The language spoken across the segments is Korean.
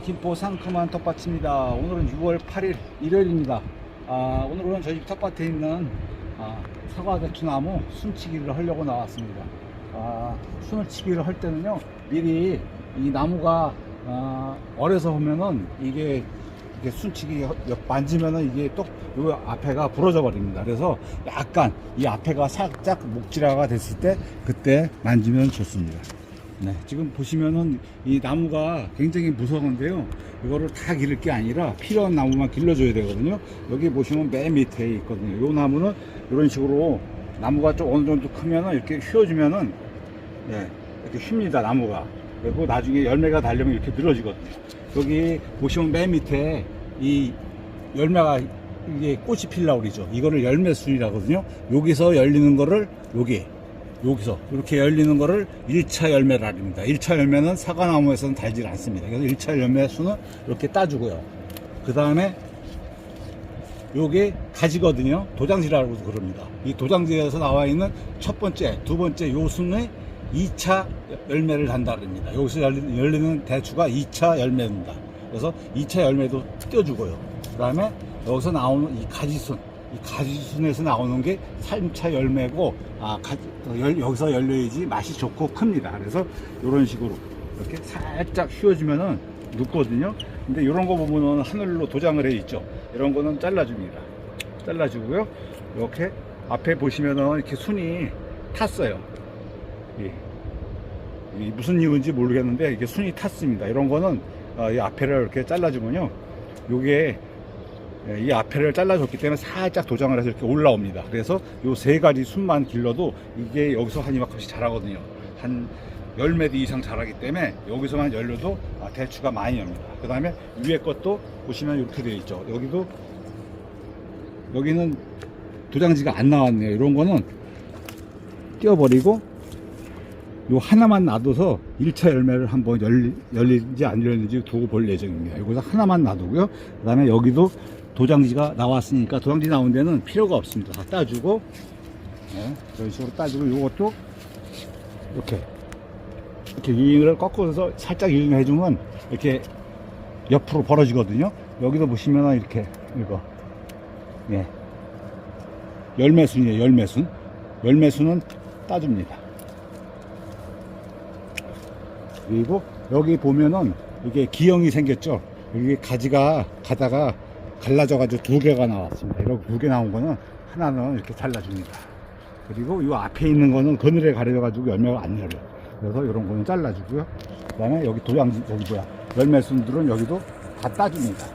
김포 상큼한 텃밭입니다 오늘은 6월 8일 일요일입니다 아, 오늘은 저희 집 텃밭에 있는 아, 사과 대추나무 순치기를 하려고 나왔습니다 아, 순을 치기를 할 때는요 미리 이 나무가 아, 어려서 보면은 이게 이게 순치기 여- 만지면은 이게 또 요 앞에가 부러져 버립니다. 그래서 약간 이 앞에가 살짝 목질화가 됐을 때 그때 만지면 좋습니다. 네, 지금 보시면은 이 나무가 굉장히 무서운데요. 이거를 다 기를 게 아니라 필요한 나무만 길러줘야 되거든요. 여기 보시면 맨 밑에 있거든요. 이 나무는 이런 식으로 나무가 좀 어느 정도 크면은 이렇게 휘어주면은 네, 이렇게 휩니다 나무가. 그리고 나중에 열매가 달려면 이렇게 늘어지거든요. 여기 보시면 맨 밑에 이 열매가 이게 꽃이 필라고 그러죠. 이거를 열매순이라고 하거든요. 여기서 열리는 거를 여기 여기서 이렇게 열리는 거를 1차 열매라입니다. 1차 열매는 사과나무에서는 달질 않습니다. 그래서 1차 열매 수는 이렇게 따주고요. 그 다음에 요게 가지거든요. 도장지라고 그럽니다. 이 도장지에서 나와 있는 첫 번째, 두 번째 요 순에 2차 열매를 단다 그럽니다. 여기서 열리- 열리는 대추가 2차 열매입니다. 그래서 2차 열매도 띄워주고요. 그 다음에 여기서 나오는 이 가지순, 이 가지순에서 나오는 게 3차 열매고, 아, 가- 어, 열- 여기서 열려야지 맛이 좋고 큽니다. 그래서 이런 식으로 이렇게 살짝 휘어주면은 눕거든요. 근데 이런 거 보면은 하늘로 도장을 해 있죠. 이런 거는 잘라줍니다. 잘라주고요. 이렇게 앞에 보시면은 이렇게 순이 탔어요. 예. 이 무슨 이유인지 모르겠는데 이게 순이 탔습니다. 이런 거는 어, 이 앞에를 이렇게 잘라주면요. 요게 예, 이 앞에를 잘라줬기 때문에 살짝 도장을 해서 이렇게 올라옵니다. 그래서 요세 가지 순만 길러도 이게 여기서 한 이만큼씩 자라거든요. 한 열매도 이상 자라기 때문에 여기서만 열려도 아, 대추가 많이 엽니다. 그 다음에 위에 것도 보시면 이렇게 되어 있죠. 여기도 여기는 도장지가 안 나왔네요. 이런 거는 띄워버리고 요 하나만 놔둬서 1차 열매를 한번 열리, 열리는지 안 열리는지 두고 볼 예정입니다. 여기서 하나만 놔두고요. 그 다음에 여기도 도장지가 나왔으니까 도장지 나온 데는 필요가 없습니다. 다 따주고, 네, 이런 식으로 따주고, 요것도 이렇게, 이렇게 유인을 꺾어서 살짝 유인해주면 이렇게 옆으로 벌어지거든요. 여기도 보시면 이렇게, 이거, 예. 열매순이에요, 열매순. 열매순은 따줍니다. 그리고 여기 보면은 이게 기형이 생겼죠. 여기 가지가 가다가 갈라져가지고 두 개가 나왔습니다. 이렇게 두 개 나온 거는 하나는 이렇게 잘라줍니다. 그리고 이 앞에 있는 거는 그늘에 가려가지고 열매가 안 열려. 그래서 이런 거는 잘라주고요. 그 다음에 여기 도장지, 여기 뭐야. 열매순들은 여기도 다 따줍니다.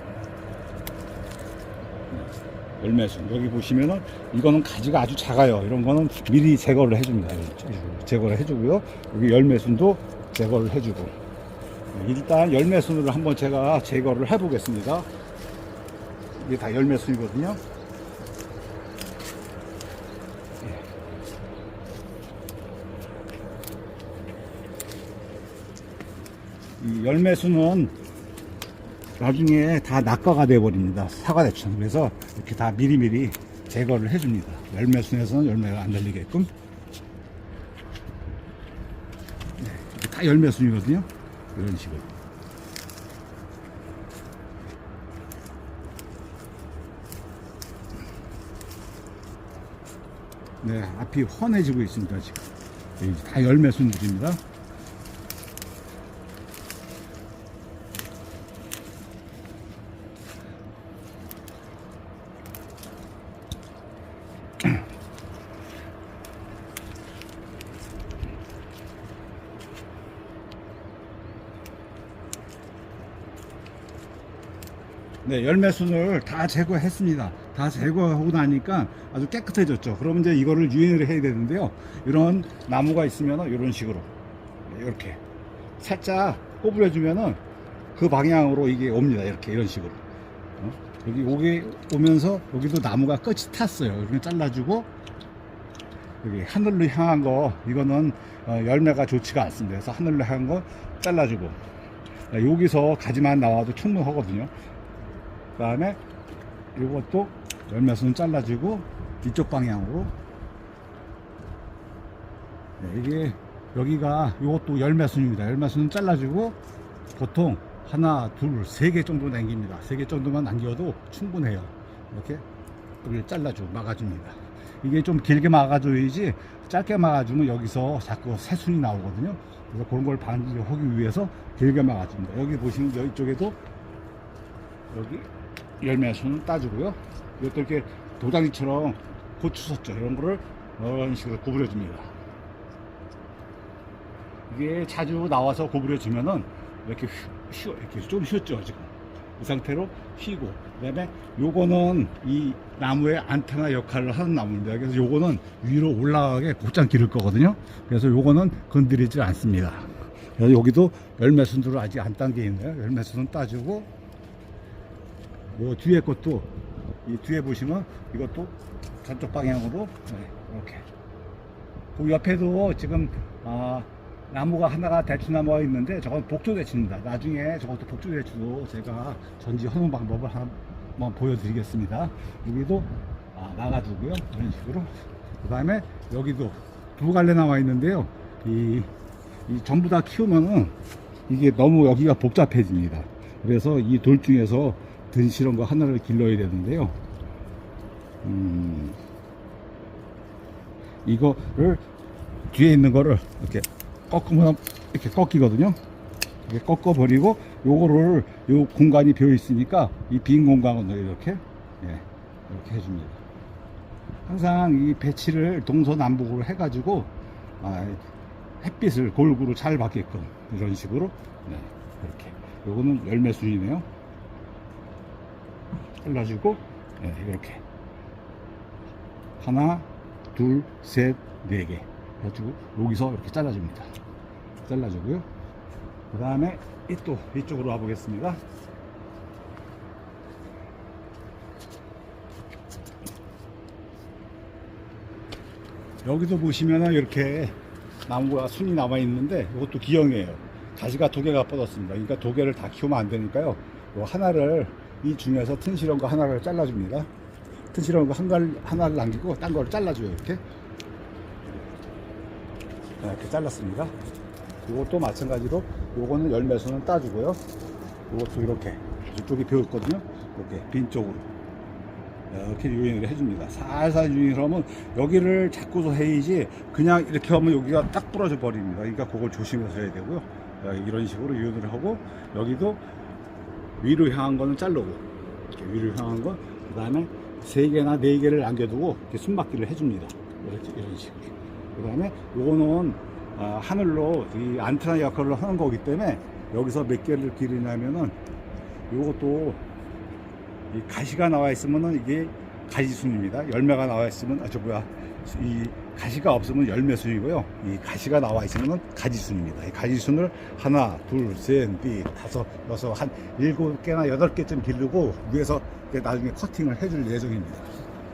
열매순. 여기 보시면은 이거는 가지가 아주 작아요. 이런 거는 미리 제거를 해줍니다. 제거를 해주고요. 여기 열매순도 제거를 해주고. 네, 일단 열매순으로 한번 제가 제거를 해보겠습니다. 이게 다 열매순이거든요. 이 열매순은 나중에 다 낙과가 되어버립니다. 사과대추는. 그래서 이렇게 다 미리미리 제거를 해줍니다. 열매순에서는 열매가 안 달리게끔. 네, 다 열매순이거든요. 이런 식으로. 네, 앞이 훤해지고 있습니다, 지금. 여기 다 열매 순들입니다. 네, 열매 순을 다 제거했습니다. 다 제거하고 나니까 아주 깨끗해졌죠. 그러면 이제 이거를 유인을 해야 되는데요. 이런 나무가 있으면 이런 식으로 이렇게 살짝 꼬부려 주면은 그 방향으로 이게 옵니다. 이렇게 이런 식으로. 어? 여기 오게 오면서 여기도 나무가 끝이 탔어요. 이렇게 잘라주고 여기 하늘로 향한 거 이거는 어, 열매가 좋지가 않습니다. 그래서 하늘로 향한 거 잘라주고 네, 여기서 가지만 나와도 충분하거든요. 그 다음에 이것도 열매순 잘라주고 이쪽 방향으로 네, 이게 여기가 이것도 열매순입니다. 열매순 잘라주고 보통 하나, 둘, 세 개 정도 남깁니다. 세 개 정도만 남겨도 충분해요. 이렇게 여기 잘라주고 막아줍니다. 이게 좀 길게 막아줘야지 짧게 막아주면 여기서 자꾸 새순이 나오거든요. 그래서 그런 걸 방지하기 위해서 길게 막아줍니다. 여기 보시면 여기 쪽에도 여기 열매순을 따주고요. 이것도 이렇게 도장이처럼 고추 섰죠. 이런 거를 이런 식으로 구부려 줍니다. 이게 자주 나와서 구부려 주면은 이렇게 휘, 휘, 이렇게 좀 휘었죠, 지금. 이 상태로 휘고. 그 다음에 요거는 이 나무의 안테나 역할을 하는 나무입니다. 그래서 요거는 위로 올라가게 곧장 기를 거거든요. 그래서 요거는 건드리지 않습니다. 그래서 여기도 열매순들을 아직 안 딴 게 있네요. 열매순은 따주고, 요 뒤에 것도, 이 뒤에 보시면 이것도 저쪽 방향으로, 네, 이렇게. 그 옆에도 지금, 아, 나무가 하나가 대추나무가 있는데 저건 복조대추입니다. 나중에 저것도 복조대추도 제가 전지하는 방법을 한번 보여드리겠습니다. 여기도 아, 막아두고요. 이런 식으로. 그 다음에 여기도 두 갈래 나와 있는데요. 이, 이 전부 다 키우면은 이게 너무 여기가 복잡해집니다. 그래서 이 돌 중에서 든실한 거 하나를 길러야 되는데요. 음, 이거를 뒤에 있는 거를 이렇게 꺾으면 이렇게 꺾이거든요. 이렇게 꺾어 버리고 요거를 요 공간이 비어 있으니까 이 빈 공간을 이렇게 예, 이렇게 해줍니다. 항상 이 배치를 동서남북으로 해가지고 아, 햇빛을 골고루 잘 받게끔 이런 식으로 네, 이렇게 요거는 열매 순이네요. 잘라주고 예, 이렇게 하나, 둘, 셋, 네 개. 해가지고 여기서 이렇게 잘라줍니다. 잘라주고요. 그 다음에 이 또 이쪽으로 와 보겠습니다. 여기도 보시면은 이렇게 나무가 순이 남아 있는데 이것도 기형이에요. 가지가 두 개가 뻗었습니다. 그러니까 두 개를 다 키우면 안 되니까요. 요 하나를 이 중에서 튼실한 거 하나를 잘라줍니다. 튼실한 거 한 갈, 하나를 남기고 딴 거를 잘라줘요. 이렇게. 네, 이렇게 잘랐습니다. 이것도 마찬가지로 요거는 열매수는 따주고요. 이것도 이렇게 이쪽이 비었거든요. 이렇게 빈 쪽으로 이렇게 유인을 해줍니다. 살살 유인을 하면 여기를 잡고서 해야지 그냥 이렇게 하면 여기가 딱 부러져 버립니다. 그러니까 그걸 조심해서 해야 되고요. 네, 이런 식으로 유인을 하고 여기도 위로 향한 거는 자르고 위로 향한 거 그 다음에 세 개나 네 개를 남겨두고 이렇게 숨바퀴를 해줍니다. 이렇게 이런 식으로. 그 다음에 요거는 아, 하늘로 이 안테나 역할을 하는 거기 때문에 여기서 몇 개를 기르냐면은 요것도 이 가시가 나와 있으면은 이게 가지순입니다. 열매가 나와 있으면 아저 뭐야 이 가시가 없으면 열매순이고요. 이 가시가 나와 있으면은 가지순입니다. 이 가지순을 하나, 둘, 셋, 넷, 다섯, 여섯, 한 일곱 개나 여덟 개쯤 기르고 위에서 나중에 커팅을 해줄 예정입니다.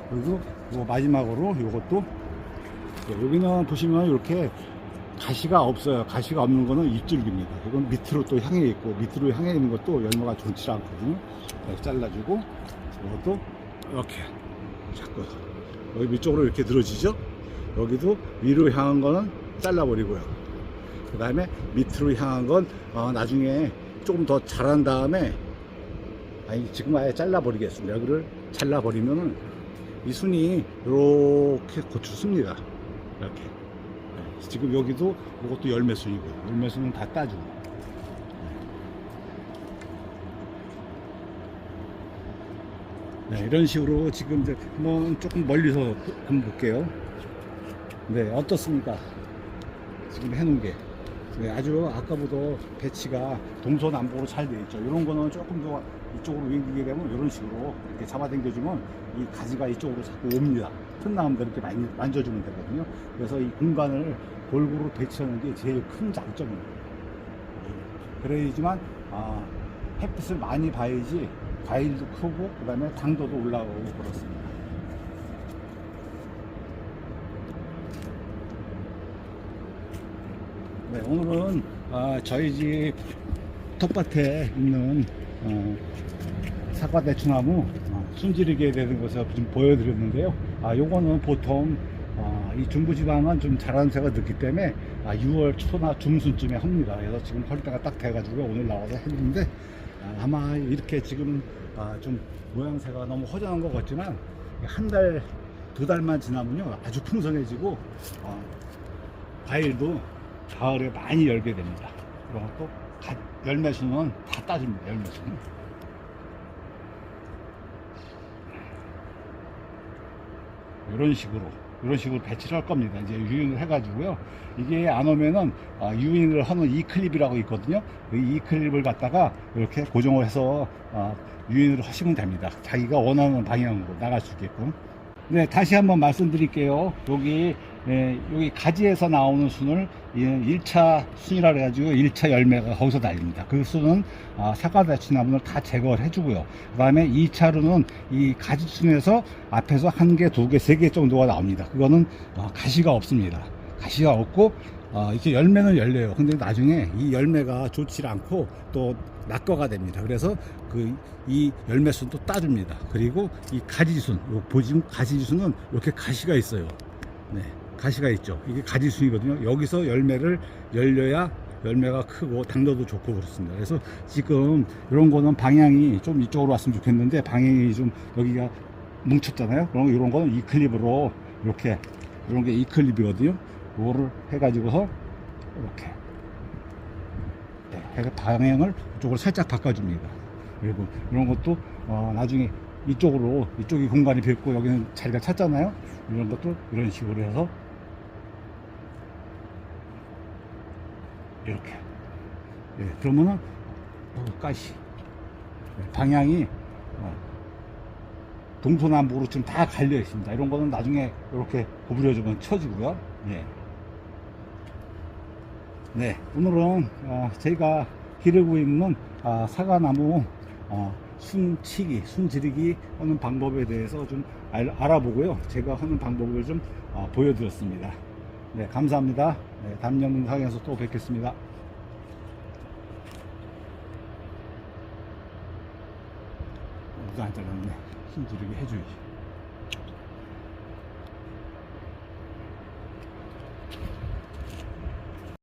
그리고 요 마지막으로 요것도 네, 여기는 보시면 이렇게 가시가 없어요. 가시가 없는 거는 잎줄기입니다. 이건 밑으로 또 향해 있고 밑으로 향해 있는 것도 열매가 좋지 않거든요. 잘라주고 이것도 이렇게 자꾸 여기 위쪽으로 이렇게 들어지죠. 여기도 위로 향한 거는 잘라버리고요. 그 다음에 밑으로 향한 건 어, 나중에 조금 더 자란 다음에 아니 지금 아예 잘라버리겠습니다. 여기를 잘라버리면은 이 순이 이렇게 고추 씁니다. 이렇게. 네, 지금 여기도 이것도 열매순이고요. 열매순은 다 따주고. 네, 이런 식으로 지금 이제 한번 조금 멀리서 한번 볼게요. 네, 어떻습니까? 지금 해놓은 게. 네, 아주 아까보다 배치가 동서남북으로 잘 되어 있죠. 이런 거는 조금 더 이쪽으로 옮기게 되면 이런 식으로 이렇게 잡아당겨주면 이 가지가 이쪽으로 자꾸 옵니다. 큰 나무들 이렇게 많이 만져주면 되거든요. 그래서 이 공간을 골고루 배치하는 게 제일 큰 장점입니다. 그래야지만 아, 햇빛을 많이 봐야지 과일도 크고 그 다음에 당도도 올라오고 그렇습니다. 네, 오늘은 아, 저희 집 텃밭에 있는 어, 사과 대추나무 어, 순지르게 되는 것을 좀 보여드렸는데요. 아, 요거는 보통 어, 이 중부지방은 좀 자라는 새가 늦기 때문에 아, 6월 초나 중순쯤에 합니다. 그래서 지금 헐 때가 딱 돼가지고 오늘 나와서 했는데 아, 아마 이렇게 지금 아, 좀 모양새가 너무 허전한 것 같지만 한 달, 두 달만 지나면요 아주 풍성해지고 어, 과일도 가을에 많이 열게 됩니다. 그런 것도 가- 열매 수는 다 따줍니다. 열매 수는. 이런 식으로 이런 식으로 배치를 할 겁니다. 이제 유인을 해가지고요. 이게 안 오면은 아, 유인을 하는 이 클립이라고 있거든요. 이 클립을 갖다가 이렇게 고정을 해서 아, 유인을 하시면 됩니다. 자기가 원하는 방향으로 나갈 수 있게끔. 네, 다시 한번 말씀드릴게요. 여기 예, 여기 가지에서 나오는 순을 1차 순이라 그래가지고 1차 열매가 거기서 달립니다. 그 순은 아, 사과대추 나무를 다 제거를 해주고요. 그 다음에 2차로는 이 가지순에서 앞에서 한 개, 두 개, 세 개 정도가 나옵니다. 그거는 어, 가시가 없습니다. 가시가 없고 어, 이렇게 열매는 열려요. 근데 나중에 이 열매가 좋지 않고 또 낙과가 됩니다. 그래서 그 이 열매 순도 따줍니다. 그리고 이 가지순, 요 보시면 가지순은 이렇게 가시가 있어요. 네, 가시가 있죠. 이게 가지순이거든요. 여기서 열매를 열려야 열매가 크고 당도도 좋고 그렇습니다. 그래서 지금 이런 거는 방향이 좀 이쪽으로 왔으면 좋겠는데 방향이 좀 여기가 뭉쳤잖아요. 그럼 이런 거는 이 클립으로 이렇게 이런 게 이 클립이거든요. 이거를 해가지고서 이렇게 네, 해서 방향을 이쪽으로 살짝 바꿔줍니다. 그리고 이런 것도 어, 나중에 이쪽으로 이쪽이 공간이 비었고 여기는 자리가 찼잖아요. 이런 것도 이런 식으로 해서 이렇게 예, 그러면은 어, 가시 예, 방향이 어, 동서남북으로 지금 다 갈려 있습니다. 이런 거는 나중에 이렇게 구부려주면 쳐지고요. 예. 네, 오늘은 어, 저희가 기르고 있는 아, 사과나무 어, 순치기, 순지르기 하는 방법에 대해서 좀 알, 알아보고요. 제가 하는 방법을 좀 어, 보여드렸습니다. 네, 감사합니다. 네, 다음 영상에서 또 뵙겠습니다. 누가 안 잘랐네. 순지르기 해줘야지.